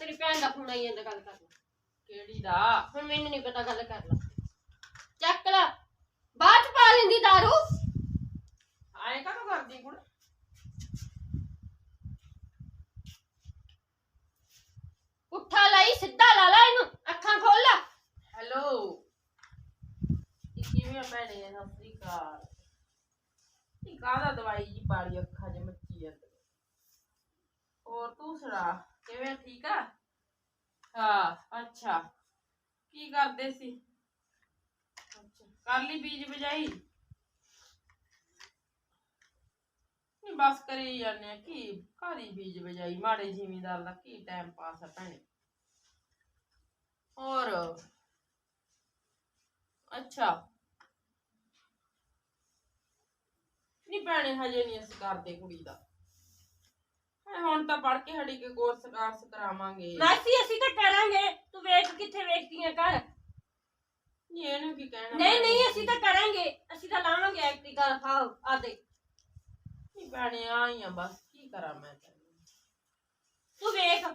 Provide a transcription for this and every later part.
ਤੇਰੀ ਭੈਣ ਦਾ ਫੋਨ ਆਈ ਜਾਂਦਾ ਗੱਲ ਕਰ ਲੈ ਕਿਹੜੀ ਦਾ? ਹੁਣ ਮੈਨੂੰ ਨਹੀਂ ਪਤਾ ਗੱਲ ਕਰ ਲੈ ਚੱਕ ਲੈ। ਬਾਅਦ ਚ ਪਾ ਲੈਂਦੀ ਦਾਰੂ। ਆਏ ਕਦੋਂ ਕਰਦੀ ਕੁੜ ਉੱਠਾ ਲਈ ਸਿੱਧਾ ਲਾ ਲੈ ਇਹਨੂੰ। ਅੱਖਾਂ ਖੋਲ ਲੈ। ਹੈਲੋ ਇਹ ਕਿਵੇਂ ਆ ਭੈਣੇ? ਸਤਿ ਸ੍ਰੀ ਅਕਾਲ। ਇਹ ਕਾਹਦਾ ਦਵਾਈ ਜੀ ਪਾਲੀ ਅੱਖਾਂ 'ਚ ਮੱਚੀ ਜਾਂਦੀ। ਹੋਰ ਤੂੰ ਸੁਣਾ। ਕਿਵੇਂ ਠੀਕ ਆ? ਹਾਂ, ਅੱਛਾ। ਕੀ ਕਰਦੇ ਸੀ? ਅੱਛਾ, ਕਰ ਲਈ ਬੀਜ ਬਜਾਈ? ਨਹੀਂ, ਬਸ ਕਰੀ ਜਾਂਦੇ ਆ ਕੀ? ਕਾਦੀ ਬੀਜ ਬਜਾਈ, ਮਾੜੇ ਜ਼ਿਮੀਦਾਰ ਦਾ ਕੀ ਟਾਈਮ ਪਾਸ ਆ ਭੈਣੇ। ਹੋਰ? ਅੱਛਾ। ਨਹੀਂ ਭੈਣੇ, ਹਜੇ ਨਹੀਂ ਅਸੀਂ ਕਰਦੇ ਕੁੜੀ ਦਾ। ਹੈਂ, ਹੁਣ ਤਾਂ ਪੜ ਕੇ ਹੜੀ ਕੇ ਕੋਰਸ ਕਾਰਸ ਕਰਾਵਾਂਗੇ। ਮਾਸੀ ਅਸੀਂ ਤਾਂ ਕਰਾਂਗੇ। ਤੂੰ ਵੇਖ ਕਿੱਥੇ ਵੇਖਦੀਆਂ ਕਰ ਨਹੀਂ ਇਹਨੂੰ ਕੀ ਕਹਿਣਾ? ਨਹੀਂ ਨਹੀਂ ਅਸੀਂ ਤਾਂ ਕਰਾਂਗੇ। ਅਸੀਂ ਤਾਂ ਲਾਵਾਂਗੇ ਐਕਟਿਕਲ ਫਾਓ ਆਦੇ ਨਹੀਂ ਭੈਣੇ ਆਈ ਆ ਬਸ। ਕੀ ਕਰਾਂ ਮੈਂ ਤੈਨੂੰ? ਤੂੰ ਵੇਖ।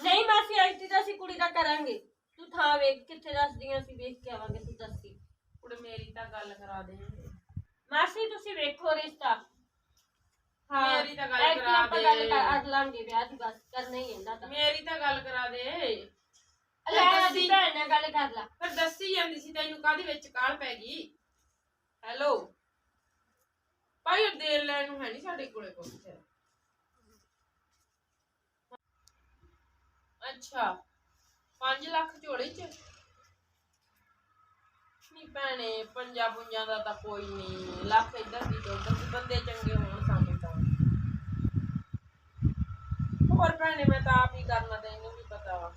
ਨਹੀਂ ਮਾਸੀ ਐਕਟੀ ਤਾਂ ਅਸੀਂ ਕੁੜੀ ਦਾ ਕਰਾਂਗੇ। ਤੂੰ ਥਾਂ ਵੇਖ ਕਿੱਥੇ ਦੱਸਦੀਆਂ ਅਸੀਂ ਵੇਖ ਕੇ ਆਵਾਂਗੇ ਤੂੰ ਦੱਸੀ। ਕੁੜੇ ਮੇਰੀ ਤਾਂ ਗੱਲ ਕਰਾ ਦੇ। ਮਾਸੀ ਤੁਸੀਂ ਵੇਖੋ ਰਿਸ਼ਤਾ। ਮੇਰੀ ਤਾਂ ਗੱਲ ਐਕਟੀ ਕਰਾ ਆਪਾਂ ਗੱਲ ਦੇ। ਕਰ ਅੱਜ ਲਾਂਗੇ ਵਿਆਹ ਦੀ ਬਸ ਕਰਨਾ ਹੀ ਹੁੰਦਾ ਤਾਂ। ਮੇਰੀ ਤਾਂ ਗੱਲ ਕਰਾ ਦੇ। ਲੈ ਅਸੀਂ ਭੈਣ ਨਾਲ ਗੱਲ ਕਰ ਲਾ। ਪਰ ਦੱਸੀ ਜਾਂਦੀ ਸੀ ਤੈਨੂੰ ਕਾਹਦੇ ਵਿੱਚ ਕਾਲ ਪੈ ਗਈ? ਹੈਲੋ ਭਾਈ ਉਹ ਦੇਰ ਲੈਣ ਨੂੰ ਹੈ ਨਹੀਂ ਸਾਡੇ ਕੋਲੇ ਕੁਛ। ਅੱਛਾ 5 ਲੱਖ ਝੋਲੇ ਚ? ਨਹੀਂ ਭੈਣੇ ਪੰਜਾ ਪੁੰਜਾਂ ਦਾ ਤਾਂ ਕੋਈ ਨਹੀਂ ਲੱਖ ਇੱਧਰ ਦੀ ਤੇ ਉੱਧਰ ਦੀ ਬੰਦੇ ਚੰਗੇ ਹੋਣ ਸਾਨੂੰ ਤਾਂ ਹੋਰ ਭੈਣੇ ਮੈਂ ਤਾਂ ਆਪ ਹੀ ਕਰਨਾ ਤੈਨੂੰ ਵੀ ਪਤਾ ਵਾ।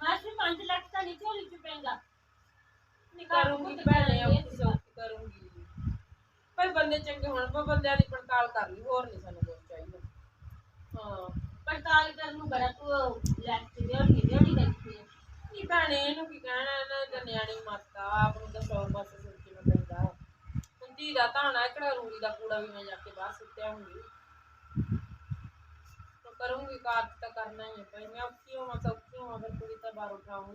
ਮਾਸੀ 5 ਲੱਖ ਤਾਂ ਨਹੀਂ ਝੋਲੀ ਚ ਪੈਂਦਾ। ਨਹੀਂ ਕਰੂੰਗੀ ਭੈਣੇ ਔਖੀ ਸੌਖੀ ਕਰੂੰਗੀ। ਪਰ ਬੰਦੇ ਚੰਗੇ ਹੋਣ ਪਰ ਬੰਦਿਆਂ ਦੀ ਪੜਤਾਲ ਕਰ ਲਈ ਹੋਰ ਨਹੀਂ ਸਾਨੂੰ ਕੁਝ ਚਾਹੀਦਾ। ਹਾਂ ਪੜਤਾਲ ਕਰਨ ਨੂੰ ਬੜਾ ਤੂੰ ਲੈ ਕੇ ਦੇਣੀ ਦੇਣੀ ਕਰਦੀ ਹੈ। ਨਹੀਂ ਭੈਣੇ ਇਹਨੂੰ ਕੀ ਕਹਿਣਾ ਇਹਨਾਂ ਦਾ ਨਿਆਣੀ ਮਾਤਾ ਆਪ ਨੂੰ ਤਾਂ ਸੌ ਪਾਸੇ ਸੋਚਣਾ ਪੈਂਦਾ। ਹੁੰਦੀ ਦਾ ਧਾਣਾ ਕਿਹੜਾ ਰੂੜੀ ਦਾ ਕੂੜਾ ਵੀ ਮੈਂ ਜਾ ਕੇ ਬਾਹਰ ਸੁੱਟਿਆ ਹੁੰਦੀ ਤਾਂ ਕਰੂੰਗੀ ਕਾਰਜ ਤਾਂ ਕਰਨਾ ਹੀ ਹੈ ਭਾਈ ਮੈਂ ਔਖੀ ਹੋਵਾਂ ਸੌਖੀ ਹੋਵਾਂ ਫਿਰ ਕੁੜੀ ਤਾਂ ਬਾਹਰ ਉਠਾਉਂ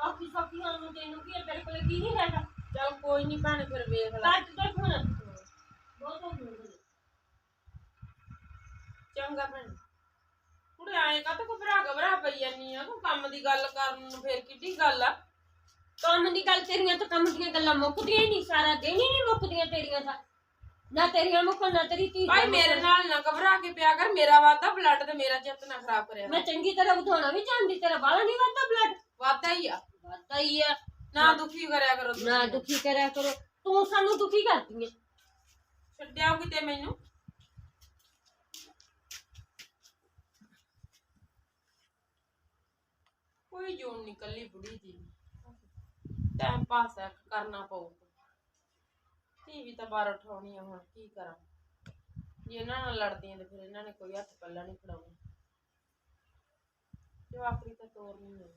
ਔਖੀ ਸੌਖੀ ਹੋਣ ਨੂੰ ਤੈਨੂੰ ਕੀ ਹੈ, ਤੇਰੇ ਕੋਲ ਕੀ ਨਹੀਂ ਹੈਗਾ ਚਲ ਕੋਈ ਨਹੀਂ ਭੈਣੇ ਫਿਰ ਵੇਖ ਲੈ ਕੱਟ ਦੇ ਫੋਨ ਬਹੁਤ ਹੋ ਗਿਆ ਚੰਗਾ ਭੈਣ ਕੁੜੇ ਆਏ ਕਾ ਤੂੰ ਘਬਰਾ ਘਬਰਾ ਪਈ ਜਾਨੀ ਆ ਤੂੰ ਕੰਮ ਦੀ ਗੱਲ ਕਰਨ ਨੂੰ ਫੇਰ ਕਿੱਡੀ ਗੱਲ ਆ ਕੰਮ ਦੀ ਗੱਲ ਤੇਰੀਆਂ ਤਾਂ ਕੰਮ ਦੀਆਂ ਗੱਲਾਂ ਮੁੱਕਦੀਆਂ ਹੀ ਨਹੀਂ ਸਾਰਾ ਦਿਨ ਹੀ ਨਹੀਂ ਮੁੱਕਦੀਆਂ ਤੇਰੀਆਂ ਤਾਂ ਨਾ ਤੇਰੀਆਂ ਮੁੱਕਣ ਨਾ ਤੇਰੀ ਧੀ ਭਾਈ ਦੀਆਂ ਮੇਰੇ ਮੁੱਕਣ। ਨਾਲ ਨਾ ਘਬਰਾ ਕੇ ਪਿਆ ਕਰ ਮੇਰਾ ਵਾਦਾ ਬਲੱਡ ਤੇ ਮੇਰਾ ਚਿੱਤ ਨਾ ਖਰਾਬ ਕਰਿਆ ਮੈਂ ਚੰਗੀ ਤਰ੍ਹਾਂ ਵਧਾਉਣਾ ਵੀ ਚਾਹੁੰਦੀ ਤੇਰਾ ਬਾਲਾ ਨਹੀਂ ਵੱਧਦਾ ਬਲੱਡ ਵਾਦਾ ਹੀ ਆ। ਵੱਧਦਾ ਹੀ ਆ। ਨਾ ਦੁਖੀ ਕਰਿਆ ਕਰੋ ਤੁਸੀਂ। ਨਾ ਦੁਖੀ ਕਰਿਆ ਕਰੋ। ਤੂੰ ਸਾਨੂੰ ਦੁਖੀ ਕਰਦੀ ਹੈ ਛੱਡਿਆ ਕਿਤੇ ਮੈਨੂੰ? ਕੋਈ ਜੂਨ ਨਿਕਲੀ ਬੁੜੀ ਦੀ। ਟਾਈਮ ਪਾਸ ਹੈ ਕਰਨਾ ਪਊਗਾ ਧੀ ਤਾਂ ਬਾਹਰ ਉਠਾਉਣੀ ਆ ਹੁਣ ਕੀ ਕਰਾਂ? ਜੇ ਇਹਨਾਂ ਨਾਲ ਲੜਦੀਆਂ ਤੇ ਫਿਰ ਇਹਨਾਂ ਨੇ ਕੋਈ ਹੱਥ ਪੱਲਾ ਨਹੀਂ ਫੜਾਉਣਾ। ਜੋ ਆਖਰੀ ਤਾਂ ਤੋਰਨੀ ਹੈ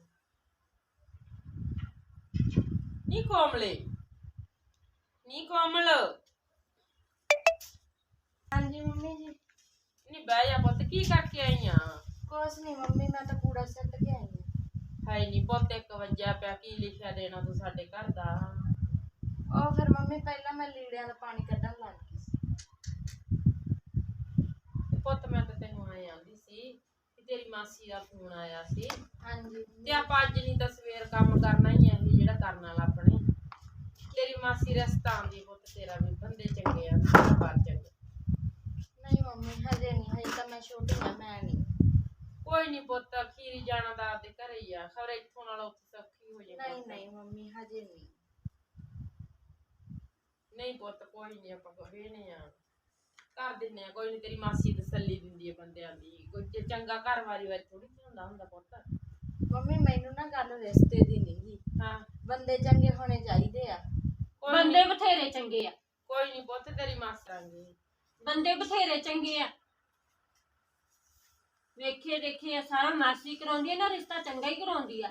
ਨੀ ਕੋਮਲੇ ਨੀ ਕੋਮਲ। ਹਾਂਜੀ ਮੰਮੀ ਜੀ। ਨੀ ਬਹਿ ਜਾ ਪੁੱਤ ਕੀ ਕਰਕੇ ਆਈ ਆ? ਕੁਛ ਨਹੀਂ ਮੰਮੀ ਮੈਂ ਤਾਂ ਕੂੜਾ ਸੱਟ ਕੇ ਆਈ ਹਾਂ ਹਾਏ ਨੀ ਪੁੱਤ ਇੱਕ ਵਜਿਆ ਪਿਆ ਕੀ ਲਿਖਿਆ ਦੇਣਾ ਤੂੰ ਸਾਡੇ ਘਰ ਦਾ? ਉਹ ਫਿਰ ਮੰਮੀ ਪਹਿਲਾਂ ਮੈਂ ਲੀੜਿਆਂ ਦਾ ਪਾਣੀ ਕੱਢਣ ਲੱਗ ਗਈ ਸੀ। ਪੁੱਤ ਮੈਂ ਤਾਂ ਤੈਨੂੰ ਆਏ ਆਂਦੀ ਸੀ ਕਿ ਤੇਰੀ ਮਾਸੀ ਦਾ ਫੋਨ ਆਇਆ ਸੀ। ਹਾਂਜੀ। ਤੇ ਆਪਾਂ ਅੱਜ ਨਹੀਂ ਤਾਂ ਸਵੇਰ ਕੰਮ ਕਰਨਾ ਹੀ ਹੈ ਇਹ ਜਿਹੜਾ ਕਰਨ ਵਾਲਾ ਆਪਣੇ। ਤੇਰੀ ਮਾਸੀ ਰਸਤਾ ਆਂਦੀ ਪੁੱਤ ਤੇਰਾ ਵੀ ਬੰਦੇ ਚੰਗੇ ਆ ਬਾਰ ਚੰਗੇ। ਨਹੀਂ ਮੰਮੀ ਹਜੇ ਨਹੀਂ ਹਜੇ ਤਾਂ ਮੈਂ ਛੋਟੀ ਆ ਮੈਂ ਨਹੀਂ। ਕੋਈ ਨਹੀਂ ਪੁੱਤ ਅਖੀਰੀ ਜਾਣਾ ਦਾ ਆਪਦੇ ਘਰੇ ਹੀ ਆ। ਖਬਰ ਇੱਥੋਂ ਨਾਲ ਉੱਥੇ ਸੌਖੀ ਹੋ ਜਾਏ ਨਹੀਂ। ਨਹੀਂ ਮੰਮੀ ਹਜੇ ਨਹੀਂ। ਨਹੀਂ ਪੁੱਤ ਕੋਈ ਨਹੀਂ ਆਪਾਂ ਕਹੇ ਨੇ ਆ। ਕਰ ਦਿੰਨੇ ਆ ਕੋਈ ਨਹੀਂ ਤੇਰੀ ਮਾਸੀ ਤਸੱਲੀ ਦਿੰਦੀ ਹੈ ਬੰਦਿਆਂ ਦੀ। ਕੋਈ ਚ- ਚੰਗਾ ਘਰ ਵਾਰੀ ਵਾਰੀ ਥੋੜੀ ਹੁੰਦਾ ਹੁੰਦਾ ਪੁੱਤ। ਮੰਮੀ ਮੈਨੂੰ ਨਾ ਗੱਲ ਰਿਸ਼ਤੇ ਦੀ ਨਹੀਂ ਗੀ। ਹਾਂ। ਬੰਦੇ ਚੰਗੇ ਹੋਣੇ ਚਾਹੀਦੇ ਆ। ਕੋਈ ਬੰਦੇ ਬਥੇਰੇ ਚੰਗੇ ਆ। ਕੋਈ ਨਹੀਂ ਪੁੱਤ ਤੇਰੀ ਮਾਸਾਂਗੇ ਬੰਦੇ ਬਥੇਰੇ ਚੰਗੇ ਆ। ਵੇਖੇ ਦੇਖੇ ਆ ਸਾਰਾ ਮਾਸੀ ਕਰਾਉਂਦੀ ਆ ਨਾ ਰਿਸ਼ਤਾ ਚੰਗਾ ਹੀ ਕਰਾਉਂਦੀ ਆ।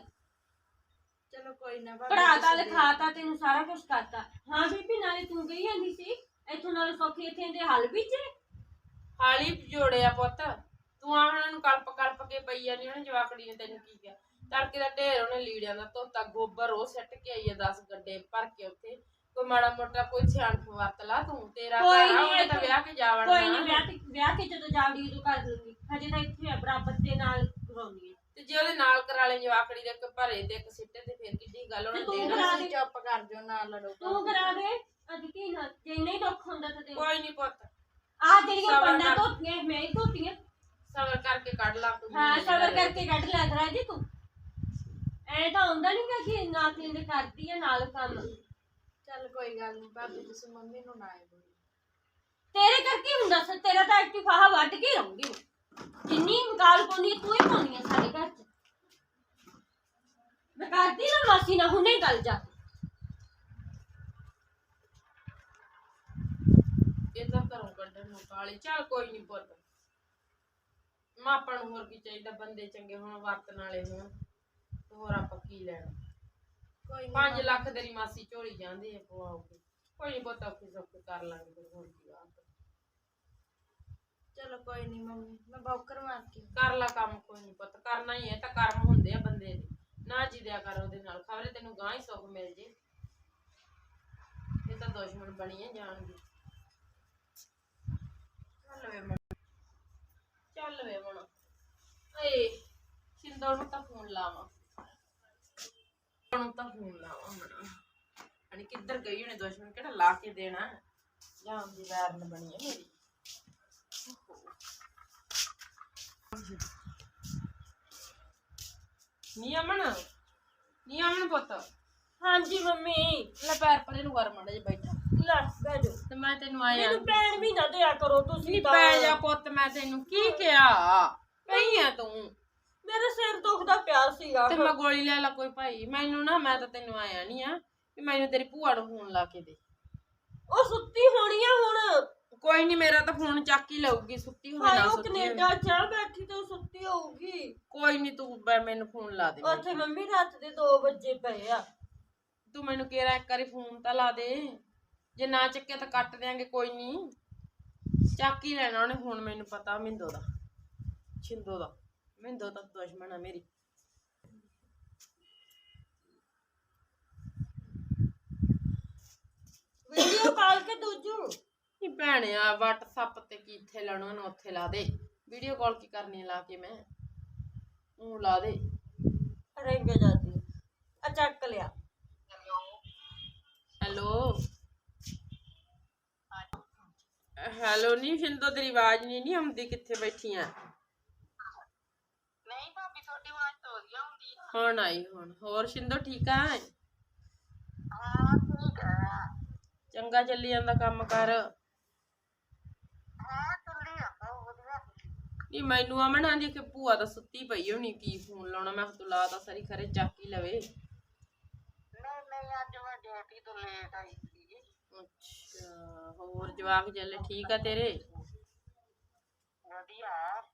ਚਲੋ ਕੋਈ ਨਾ ਭਾਵੇਂ ਪੜਾਤਾ ਲਿਖਾਤਾ ਤੈਨੂੰ ਸਾਰਾ ਕੁਝ ਕਰਤਾ। ਹਾਂ ਬੀਬੀ ਨਾਲੇ ਤੂੰ ਗਈ ਜਾਂਦੀ ਸੀ? ਇੱਥੋਂ ਨਾਲੇ ਸੌਖੀ ਇੱਥੇ ਦੇ ਹੱਲ ਵਿੱਚ ਹਾਲੀ ਜੋੜਿਆ ਪੁੱਤ। ਤੂੰ ਆ ਉਹਨਾਂ ਨੂੰ ਕਲਪ ਕਲਪ ਕੇ ਪਈ ਜਾਂਦੀ ਉਹਨੇ ਜਵਾਕੜੀ ਨੇ ਤੈਨੂੰ ਕੀ ਕਿਹਾ। ਤੜਕੇ ਦਾ ਢੇਰ ਉਹਨੇ ਲੀੜਿਆਂ ਦਾ ਧੋਤਾ ਗੋਬਰ ਉਹ ਸੱਟ ਕੇ ਆਈ ਆ 10 ਗੱਡੇ ਭਰ ਕੇ ਉੱਥੇ। ਕੋਈ ਮਾੜਾ ਮੋਟਾ ਕੋਈ ਸਿਆਣਪ ਵਰਤ ਲਾ ਤੂੰ ਤੇਰਾ ਕੋਈ ਘਰ ਆ ਨੀ, ਉਹਨੇ ਇਹ ਤਾਂ ਤਾਂ- ਵਿਆਹ ਕੇ ਜਾ ਕੋਈ ਨਹੀਂ ਵਿਆਹ ਤੇ ਵਿਆਹ ਕੇ ਜਦੋਂ ਜਾਵੜੀ ਉਦੋਂ ਕਰ ਦੂੰਗੀ ਹਜੇ ਤਾਂ ਇੱਥੇ ਆ ਬਰਾਬਰ ਦੇ ਨਾਲ ਕਰਾਉਣੀ ਹੈ ਤੇ ਜੇ ਉਹਦੇ ਨਾਲ ਕਰਾ ਲੈ ਜਵਾਕੜੀ ਦੇ ਇੱਕ ਭਰੇ ਤੇ ਇੱਕ ਸਿੱਟੇ ਤੇ ਫਿਰ ਕਿੱਡੀ ਗੱਲ ਉਹਨੇ ਤੇ ਦੇਣਾ ਕਰਾ ਚੁੱਪ ਕਰ ਜਾਓ ਨਾ ਲੜੋ ਤੂੰ ਕਰਾ ਦੇ। ਅੱਜ ਕੀ ਨਾ ਜੇ ਨਹੀਂ ਦੁੱਖ ਹੁੰਦਾ ਤਾਂ ਦੇ। ਕੋਈ ਨਹੀਂ ਪੁੱਤ। ਆ ਜਿਹੜੀਆਂ ਸਬਰ ਪੰਡਾਂ ਕਰ। ਧੋਤੀਆਂ ਮੈਂ ਹੀ ਧੋਤੀਆਂ ਸਬਰ ਕਰਕੇ ਕੱਢ ਲਾ ਤੂੰ। ਹਾਂ ਸਬਰ ਕਰਕੇ ਕੱਢ ਲਿਆ ਕਰਾ ਜੀ ਤੂੰ। ਐ ਤਾਂ ਹੁੰਦਾ ਨਹੀਂ ਕਿ ਨਾਕ ਦੇ ਕਰਦੀ ਆ ਨਾਲ ਕੰਮ। ਚੱਲ ਕੋਈ ਗੱਲ ਨਹੀਂ ਭਾਬੀ ਤੁਸੀਂ ਮੰਮੀ ਨੂੰ ਨਾ ਆਏ ਬੋਲੋ। ਤੇਰੇ ਕਰਕੇ ਹੁੰਦਾ ਸਰ ਤੇਰਾ ਤਾਂ ਐਕਟਿਵ ਫਾਹਾ ਵੱਢ ਕੇ ਰਹੂੰਗੀ ਮੈਂ। ਜਿੰਨੀ ਗਾਲ ਪਾਉਣੀ ਆ, ਤੂੰ ਹੀ ਪਾਉਣੀ ਆ ਸਾਰੇ ਘਰ ਚ। ਮੈਂ ਕਰਦੀ ਨਾ ਮਾਸੀ ਨਾ ਹੁਣੇ ਗੱਲ ਜਾ ਇਹ ਤਾਂ ਘਰੋਂ ਕੱਢਣ ਨੂੰ ਕਾਲੀ ਚੱਲ ਕੋਈ ਨਹੀਂ ਪੁੱਤ। ਮਾਪਣ ਨੂੰ ਹੋਰ ਕੀ ਚਾਹੀਦਾ ਬੰਦੇ ਚੰਗੇ ਹੋਣ ਵਰਤਣ ਵਾਲੇ ਹੋਣ। ਤੇ ਹੋਰ ਆਪਾਂ ਕੀ ਲੈਣਾ? ਕੋਈ ਨਹੀਂ 5 ਲੱਖ ਤੇਰੀ ਮਾਸੀ ਝੋਲੀ ਜਾਂਦੀ ਹੈ ਪਵਾਉਗੀ। ਕੋਈ ਨਹੀਂ ਪੁੱਤ ਔਖੀ ਸੌਖੀ ਕਰ ਲਾਂਗੇ ਫਿਰ ਹੋਰ ਕੀ ਆ। ਚਲੋ ਕੋਈ ਨਹੀਂ ਮੰਮੀ, ਮੈਂ ਬੌਕਰ ਮਾਰ ਕੇ ਕਰ ਲਾ ਕੰਮ ਕੋਈ ਨਹੀਂ ਪੁੱਤ, ਕਰਨਾ ਹੀ ਹੈ ਤਾਂ ਕਰਮ ਹੁੰਦੇ ਆ ਬੰਦੇ ਦੇ। ਨਾ ਜਿਦਿਆ ਕਰ ਉਹਦੇ ਨਾਲ, ਖਬਰੇ ਤੈਨੂੰ ਗਾਂ ਹੀ ਸੁੱਖ ਮਿਲ ਜੇ। ਇਹ ਤਾਂ ਦੁਸ਼ਮਣ ਬਣੀ ਹੈ ਜਾਣਦੀ ਚੱਲ ਵੇ ਮਣ ਚੱਲ ਵੇ ਮਣ ਏ ਸਿੰਦਰ ਨੂੰ ਤਾਂ ਫੋਨ ਲਾਵਾਂ। ਨੂੰ ਤਾਂ ਫੋਨ ਲਾਵਾਂ ਮਣ ਅਣੀ ਕਿੱਧਰ ਗਈ ਉਹਨੇ ਦੁਸ਼ਮਣ, ਕਿਹੜਾ ਲਾ ਕੇ ਦੇਣਾ। ਜਾਨ ਦੀ ਵੈਰਨ ਬਣੀ ਹੈ ਮੇਰੀ। ਨੀ ਅਮਨ? ਨੀ ਅਮਨ ਪੁੱਤ? ਹਾਂਜੀ ਮੰਮੀ। ਲੈ ਪੈਰ ਪਰੇ ਨੂੰ ਕਰ ਮੜਾ ਜੇ ਬੈਠਾ। ਲੈ ਬਹਿ ਜਾ ਤੇ ਮੈਂ ਤੈਨੂੰ ਆਇਆ ਮੈਨੂੰ ਪੈਣ ਵੀ ਨਾ ਦਿਆ ਕਰੋ ਤੁਸੀਂ ਨੀ ਤਾਂ। ਪੈ ਜਾ ਪੁੱਤ ਮੈਂ ਤੈਨੂੰ ਕੀ ਕਿਹਾ? ਕਹੀ ਆ ਤੂੰ। ਮੇਰੇ ਸਿਰ ਦੁਖਦਾ ਪਿਆ ਸੀਗਾ। ਤੇ ਮੈਂ ਗੋਲੀ ਲੈ ਲਾ ਕੋਈ ਭਾਈ। ਮੈਨੂੰ ਨਾ ਮੈਂ ਤਾਂ ਤੈਨੂੰ ਆਇਆ ਨਹੀਂ ਆ ਵੀ ਮੈਨੂੰ ਤੇਰੀ ਭੂਆ ਨੂੰ ਫੋਨ ਲਾ ਕੇ ਦੇ। ਉਹ ਸੁੱਤੀ ਹੋਣੀ ਆ ਹੁਣ। ਕੋਈ ਨਹੀਂ ਮੇਰਾ ਤਾਂ ਫੋਨ ਚੱਕ ਹੀ ਲਊਗੀ ਸੁੱਤੀ ਹਾਏ ਨਾ ਉਹ ਸੁੱਤੀ। ਕੈਨੇਡਾ ਚ ਬੈਠੀ ਤੇ ਉਹ ਸੁੱਤੀ ਹੋਊਗੀ। ਕੋਈ ਨਹੀਂ ਤੂੰ ਬੈ- ਮੈਨੂੰ ਫੋਨ ਲਾ ਦੇ ਉੱਥੇ ਮੰਮੀ ਰਾਤ ਦੇ 2 ਵਜੇ ਪਏ ਆ। ਤੂੰ ਮੈਨੂੰ ਕਿਹਾ ਇੱਕ ਵਾਰੀ ਫੋਨ ਤਾਂ ਲਾ ਦੇ। ਜੇ ਨਾ ਚੱਕਿਆ ਤਾਂ ਕੱਟ ਦਿਆਂਗੇ ਕੋਈ ਨਹੀਂ ਚੱਕ ਹੀ ਲੈਣਾ ਉਹਨੇ ਹੁਣ ਮੈਨੂੰ ਪਤਾ ਮਿੰਦੋ ਦਾ। ਛਿੰਦੋ ਦਾ। ਮਿੰਦੋ ਤਾਂ ਦੁਸ਼ਮਣ ਆ ਮੇਰੀ। ਵੀਡੀਓ ਕਾਲ ਕੇ ਦੂਜੂ। ਨੀ ਭੈਣਿਆ WhatsApp ਤੇ ਕੀ ਇੱਥੇ ਲਾਉਣਾ ਉਹਨੂੰ ਉੱਥੇ ਲਾ ਦੇ। ਵੀਡੀਓ ਕਾਲ ਕੀ ਕਰਨੀ ਲਾ ਕੇ ਮੈਂ। ਉਹ ਲਾ ਦੇ। ਰਿੰਗ ਜਾਂਦੀ ਆ। ਚੱਕ ਲਿਆ। ਹੈਲੋ। ਹੈਲੋ। ਨਹੀਂ ਛਿੰਦੋ ਤੇਰੀ ਆਵਾਜ਼ ਨਹੀਂ ਨਹੀਂ ਆਉਂਦੀ ਕਿੱਥੇ ਬੈਠੀ ਆ? ਨਹੀਂ ਭਾਬੀ ਤੁਹਾਡੀ ਆਵਾਜ਼ ਤਾਂ ਵਧੀਆ ਹੁੰਦੀ ਆ। ਹੁਣ ਆਈ ਹੁਣ। ਹੋਰ ਛਿੰਦੋ ਠੀਕ ਆ? ਹਾਂ ਠੀਕ ਆ। ਚੰਗਾ ਚੱਲੀ ਜਾਂਦਾ ਕੰਮ ਕਰ ਹਾਂ ਚੱਲੀ ਜਾਂਦਾ ਵਧੀਆ ਨਹੀਂ ਮੈਨੂੰ ਅਮਨ ਆਂਦੀ ਕਿ ਭੂਆ ਤਾਂ ਸੁੱਤੀ ਪਈ ਹੋਣੀ ਕੀ ਫੋਨ ਲਾਉਣਾ ਮੈਂ ਕਿਹਾ ਤੂੰ ਲਾ ਤਾਂ ਸਾਰੀ ਖਰੇ ਚੱਕ ਹੀ ਲਵੇ। ਨਹੀਂ ਨਹੀਂ ਅੱਜ ਮੈਂ ਡਿਊਟੀ ਤੋਂ ਲੇਟ ਆਈ ਸੀ ਅੱਛਾ ਹੋਰ ਜਵਾਕ ਚੱਲੇ ਠੀਕ ਆ ਤੇਰੇ? ਵਧੀਆ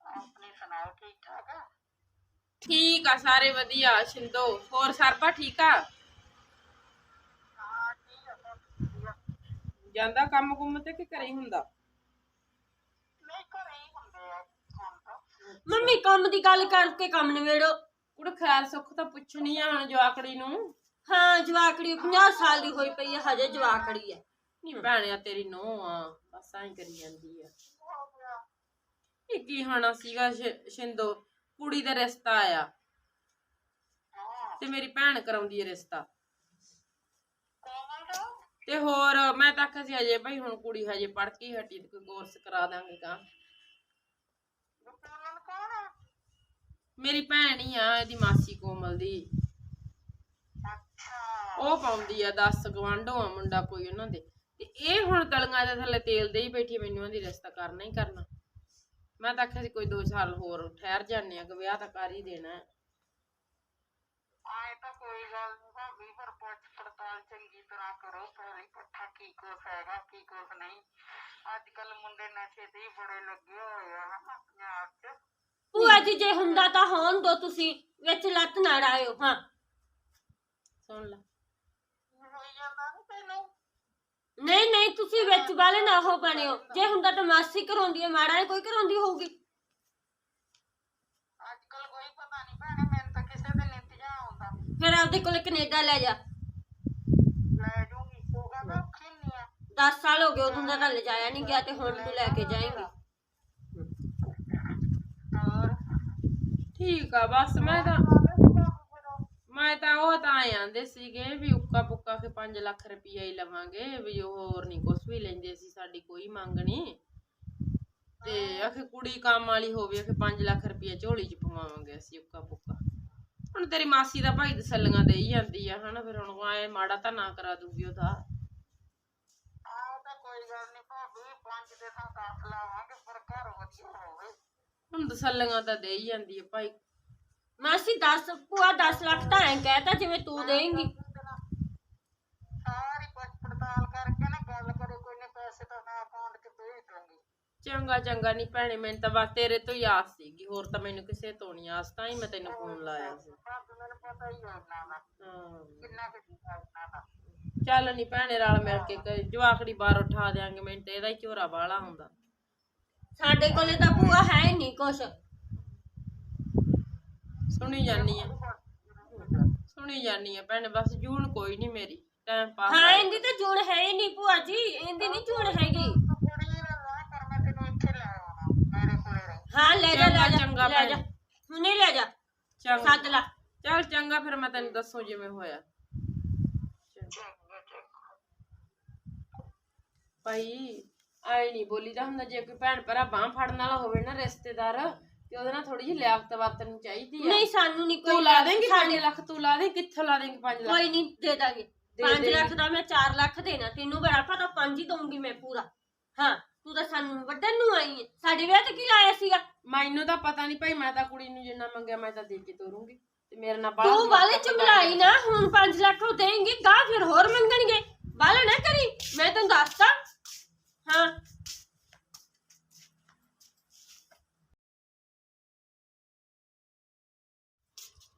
ਆਪਣੇ ਸੁਣਾਓ ਠੀਕ ਠਾਕ ਆ? ਠੀਕ ਆ ਸਾਰੇ ਵਧੀਆ ਹੋਰ ਸਰਪਾ ਠੀਕ ਆ? ਹਾਂ ਠੀਕ ਆ ਸਭ ਵਧੀਆ। ਜਾਂਦਾ ਕੰਮ ਕੁੰਮ ਤੇ ਕਿ ਘਰੇ ਹੀ ਹੁੰਦਾ ਨਹੀਂ ਘਰੇ ਹੀ ਹੁੰਦੇ ਆ ਹੁਣ ਤਾਂ ਮੰਮੀ ਕੰਮ ਦੀ ਗੱਲ ਕਰਕੇ ਕੰਮ ਨਿਬੇੜੋ। ਕੁੜ ਖੈਰ ਸੁੱਖ ਤਾਂ ਪੁੱਛਣੀ ਆ ਹੁਣ ਜਵਾਕੜੀ ਨੂੰ। ਹਾਂ ਜਵਾਕੜੀ 50 ਸਾਲ ਦੀ ਹੋਈ ਪਈ ਆ ਹਜੇ ਜਵਾਕੜੀ ਆ। ਨਹੀਂ ਭੈਣਿਆ ਤੇਰੀ ਨੂੰਹ ਆ ਬਸ ਐਂ ਕਰੀ ਜਾਂਦੀ ਆ। ਇਹ ਕੀ ਹੋਣਾ ਸੀਗਾ ਸ਼ਿ- ਸ਼ਿੰਦੋ? ਕੁੜੀ ਦਾ ਰਿਸ਼ਤਾ ਆਇਆ ਤੇ ਮੇਰੀ ਭੈਣ ਕਰਾਉਂਦੀ ਹੈ ਰਿਸ਼ਤਾ। ਤੇ ਹੋਰ ਮੈਂ ਤਾਂ ਆਖਿਆ ਸੀ ਹਜੇ ਭਾਈ ਹੁਣ ਕੁੜੀ ਹਜੇ ਪੜ੍ਹ ਕੇ ਹੀ ਹਟੀ ਤੇ ਕੋਈ ਕੋਰਸ ਕਰਾ ਦਾਂਗੇ ਕਾਂ ਕੋਮਲ ਕੌਣ ਆ ਮੇਰੀ ਭੈਣ ਹੀ ਆ ਇਹਦੀ ਮਾਸੀ ਕੋਮਲ ਦੀ। ਅੱਛਾ। ਉਹ ਪਾਉਂਦੀ ਆ 10 ਗਵਾਂਢੋ ਆ ਮੁੰਡਾ ਕੋਈ ਉਹਨਾਂ ਦੇ। ਤੇ ਇਹ ਹੁਣ ਤਲੀਆਂ ਦੇ ਥੱਲੇ ਤੇਲ ਦੇ ਹੀ ਬੈਠੀ ਮੈਨੂੰ ਉਹਦੀ ਰਿਸ਼ਤਾ ਕਰਨਾ ਹੀ ਕਰਨਾ। ਮੈਂ ਤਾਂ ਆਖਿਆ ਸੀ ਕੋਈ 2 ਸਾਲ ਹੋਰ ਠਹਿਰ ਜਾਂਦੇ ਆ ਕਿ ਵਿਆਹ ਤਾਂ ਕਰ ਹੀ ਦੇਣਾ। ਹੈ। ਆਏ ਤਾਂ ਕੋਈ ਗੱਲ ਨਹੀਂ ਭਾਬੀ ਪਰ ਪੁੱਛ ਪੜਤਾਲ ਚੰਗੀ ਤਰ੍ਹਾਂ ਕਰੋ ਪਹਿਲੀ ਪੱਠਾ ਕੀ ਕੁਛ ਹੈਗਾ ਕੀ ਕੁਛ ਨਹੀਂ। ਅੱਜ ਕੱਲ ਮੁੰਡੇ ਨਸ਼ੇ ਤੇ ਹੀ ਬੜੇ ਲੱਗੇ ਹੋਏ ਆ ਹਨਾ ਪੰਜਾਬ 'ਚ। ਭੂਆ ਜੀ ਜੇ ਹੁੰਦਾ ਤਾਂ ਹੋਣ ਦੋ ਤੁਸੀਂ ਵਿੱਚ ਲੱਤ ਨਾ ਡਾਇਓ ਹਾਂ। ਸੁਣ ਲੈ। ਹੋਈ ਜਾਂਦਾ ਨੀ ਤੈਨੂੰ? ਨਹੀਂ ਨਹੀਂ ਤੁਸੀਂ ਵਿੱਚ ਵਾਲੇ ਨਾ ਹੋ ਬਣਿਓ। ਜੇ ਹੁੰਦਾ ਤਾਂ ਮਾਸੀ ਕਰਾਉਂਦੀ ਹੈ ਮਾੜਾ ਜਿਹਾ ਕੋਈ ਕਰਾਉਂਦੀ ਹੋਊਗੀ। ਅੱਜ ਕੱਲ ਕੋਈ ਪਤਾ ਨਹੀਂ ਭੈਣੇ ਮੈਨੂੰ ਤਾਂ ਕਿਸੇ ਦੇ ਨਿੱਤ ਜਾ ਆਉਂਦਾ। ਫਿਰ ਆਪਦੇ ਕੋਲ ਕੈਨੇਡਾ ਲੈ ਜਾ। ਲੈ ਜੂਗੀ। ਉਹ ਕਹਿੰਦਾ ਔਖੀ ਨਹੀਂ ਆ। 10 ਸਾਲ ਹੋ ਗਏ ਉਦੋਂ ਦਾ ਤਾਂ ਲਿਜਾਇਆ ਨਹੀਂ ਗਿਆ ਤੇ ਹੁਣ ਤੂੰ ਲੈ ਕੇ ਜਾਏਂਗੀ ਹੋਰ ਠੀਕ ਆ, ਬਸ ਮੈਂ ਤਾਂ ਮੈਂ ਤਾਂ ਉਹ ਤਾਂ ਆਏ ਆਂਦੇ ਸੀਗੇ ਵੀ ਉੱਕਾ ਪੁੱਕਾ ਕੇ 5 ਲੱਖ ਰੁਪਈਆ ਹੀ ਲਵਾਂਗੇ, ਵੀ ਉਹ ਹੋਰ ਨਹੀਂ ਕੁਝ ਵੀ ਲੈਂਦੇ ਸੀ, ਸਾਡੀ ਕੋਈ ਮੰਗ ਨਹੀਂ ਤੇ ਆਖੇ ਕੁੜੀ ਕੰਮ ਵਾਲੀ ਹੋਵੇ, ਆਖੇ 5 ਲੱਖ ਰੁਪਈਆ ਝੋਲੀ 'ਚ ਪਵਾਵਾਂਗੇ ਅਸੀਂ ਉੱਕਾ ਪੁੱਕਾ। ਹੁਣ ਤੇਰੀ ਮਾਸੀ ਦਾ ਭਾਈ ਦਸੱਲੀਆਂ ਦੇਈ ਜਾਂਦੀ ਆ, ਹਨਾ, ਫਿਰ ਹੁਣ ਆਏ ਮਾੜਾ ਤਾਂ ਨਾ ਕਰਾ ਦੂਗੀ ਉਹਦਾ। ਆਹ ਤਾਂ ਕੋਈ ਗੱਲ ਨਹੀਂ ਭਾਬੀ, ਪੰਜ ਦੇ ਤਾਂ 10 ਲਾਵਾਂਗੇ ਪਰ ਘਰ ਵਧੀਆ ਹੋਵੇ। ਹੁਣ ਦਸੱਲੀਆਂ ਤਾਂ ਦੇ ਹੀ ਜਾਂਦੀ ਆ ਭਾਈ। ਮਾਸੀ 10 ਭੂਆ 10 ਲੱਖ ਤਾਂ ਐਂ ਕਹਿਤਾ ਜਿਵੇਂ ਤੂੰ ਦੇਂਗੀ। ਸਾਰੀ ਪੁੱਛ ਪੜਤਾਲ ਕਰਕੇ ਨਾ ਗੱਲ ਕਰੇ ਕੋਈ ਨਹੀਂ ਪੈਸੇ ਤਾਂ ਮੈਂ ਅਕਾਊਂਟ 'ਚ ਭੇਜ ਦੂੰਗੀ। ਚੰਗਾ ਚੰਗਾ ਨਹੀਂ ਭੈਣੇ ਮੈਨੂੰ ਤਾਂ ਬਸ ਤੇਰੇ ਤੋਂ ਹੀ ਆਸ ਸੀਗੀ। ਹੋਰ ਤਾਂ ਮੈਨੂੰ ਕਿਸੇ ਤੋਂ ਨਹੀਂ ਆਸ ਤਾਂ ਹੀ ਮੈਂ ਤੈਨੂੰ ਫੋਨ ਲਾਇਆ ਸੀ। ਭਾਬੀ ਮੈਨੂੰ ਪਤਾ ਹੀ ਹੋਣਾ ਦਾ ਹਾਂ। ਕਿੰਨਾ ਕੁ ਕਰਨਾ ਦਾ ਚੱਲ ਨਹੀਂ ਭੈਣੇ ਰਲ ਮਿਲ ਕੇ ਕਰੀ। ਜਵਾਕੜੀ ਬਾਹਰ ਉਠਾ ਦਿਆਂਗੇ ਮੈਨੂੰ ਤੇ ਇਹਦਾ ਹੀ ਝੋਰਾ ਬਾਹਲਾ ਹੁੰਦਾ। ਸਾਡੇ ਕੋਲੇ ਤਾਂ ਭੂਆ ਹੈ ਹੀ ਨਹੀਂ ਕੁਛ। ਸੁਣੀ ਜਾਨੀ ਆ। ਸੁਣੀ ਜਾਨੀ ਆ ਭੈਣੇ ਬਸ ਜੂਨ ਕੋਈ ਨਹੀਂ ਮੇਰੀ ਟਾਈਮ ਪਾਸ ਹਾਂ ਇਹਦੀ ਤਾਂ ਜੂਣ ਹੈ ਹੀ ਨਹੀਂ ਭੂਆ ਜੀ ਇਹਦੀ ਨਹੀਂ ਜੂਣ ਹੈਗੀ। ਕੁੜੀ ਦਾ ਵਿਆਹ ਕਰ ਮੈਂ ਤੈਨੂੰ ਇੱਥੇ ਲੈ ਆਉਣਾ ਮੇਰੇ ਕੋਲੇ ਰਹੀ ਹਾਂ ਲੈ ਜਾ ਲੈ ਜਾ ਚੰਗਾ, ਲੈ ਜਾ। ਭੈਣ। ਹੁਣੇ ਲੈ ਜਾ। ਚੰਗਾ। ਸੱਦ ਲਾ। ਚੱਲ ਚੰਗਾ ਫਿਰ ਮੈਂ ਤੈਨੂੰ ਦੱਸੂ ਜਿਵੇਂ ਹੋਇਆ। ਚੰਗਾ ਚੰਗਾ। ਭਾਈ ਆਈ ਨਹੀਂ ਬੋਲੀਦਾ ਹੁੰਦਾ ਜੇ ਕੋਈ ਭੈਣ ਭਰਾ ਬਾਹ ਫੜਨ ਵਾਲਾ ਹੋਵੇ ਨਾ ਰਿਸ਼ਤੇਦਾਰ ਤੇ ਉਹਦੇ ਨਾਲ ਥੋੜੀ ਜਿਹੀ ਲਿਆਕਤ ਵਰਤਣੀ ਚਾਹੀਦੀ ਆ। ਨਹੀਂ ਸਾਨੂੰ ਨਹੀਂ ਕੋਈ ਤੂੰ ਲਾ ਦੇਂਗੀ 5 ਲੱਖ ਤੂੰ ਲਾ ਦੇ ਕਿੱਥੋਂ ਲਾ ਦੇਂਗੀ 5 ਲੱਖ? ਕੋਈ ਨਹੀਂ ਦੇ ਦਾਂਗੇ। ਦੇ 5 ਦੇਂਗੀ। ਲੱਖ ਦਾ ਮੈਂ 4 ਲੱਖ ਦੇਣਾ ਤੈਨੂੰ ਬੜਾ ਪਤਾ 5 ਹੀ ਦਊਂਗੀ ਮੈਂ ਪੂਰਾ। ਹਾਂ ਤੂੰ ਤਾਂ ਸਾਨੂੰ ਵੱਡਣ ਨੂੰ ਆਈ ਹੈ ਸਾਡੇ ਵਿਆਹ ਤੇ ਕੀ ਲਾਇਆ ਸੀਗਾ? ਮੈਨੂੰ ਤਾਂ ਪਤਾ ਨਹੀਂ ਭਾਈ ਮੈਂ ਤਾਂ ਕੁੜੀ ਨੂੰ ਜਿੰਨਾ ਮੰਗਿਆ ਮੈਂ ਤਾਂ ਦੇ ਕੇ ਤੋਰੂੰਗੀ। ਤੇ ਮੇਰੇ ਨਾਲ ਬਾਹਲਾ ਤੂੰ ਵਾਲੇ ਚ ਮਿਲਾਈ ਨਾ ਹੁਣ 5 ਲੱਖ ਉਹ ਦੇਂਗੀ ਗਾਹ ਫਿਰ ਹੋਰ ਮੰਗਣਗੇ। ਵਾਲੇ ਨਾ ਕਰੀ ਮੈਂ ਤੈਨੂੰ ਦੱਸਦਾ ਹਾਂ।